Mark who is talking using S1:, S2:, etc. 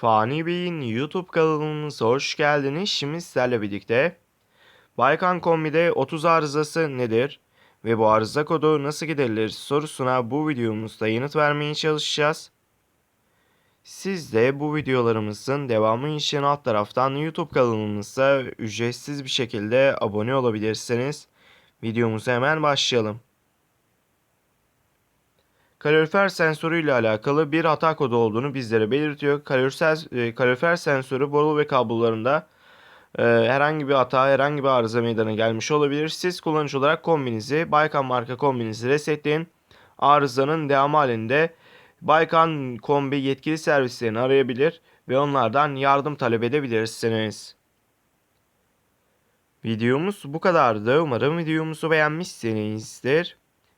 S1: Fani Bey'in YouTube kanalımıza hoş geldiniz. Şimdi sizlerle birlikte Baykan Kombi'de 30 arızası nedir ve bu arıza kodu nasıl giderilir sorusuna bu videomuzda yanıt vermeye çalışacağız. Siz de bu videolarımızın devamı için alt taraftan YouTube kanalımıza ücretsiz bir şekilde abone olabilirsiniz. Videomuza hemen başlayalım. Kalorifer sensörü ile alakalı bir hata kodu olduğunu bizlere belirtiyor. Kalorifer, e, kalorifer sensörü boru ve kablolarında e, herhangi bir hata, herhangi bir arıza meydana gelmiş olabilir. Siz kullanıcı olarak kombinizi, Baykan marka kombinizi resetleyin. Arızanın devamı halinde Baykan kombi yetkili servislerini arayabilir ve onlardan yardım talep edebilirsiniz. Videomuz bu kadardı. Umarım videomuzu beğenmişsinizdir.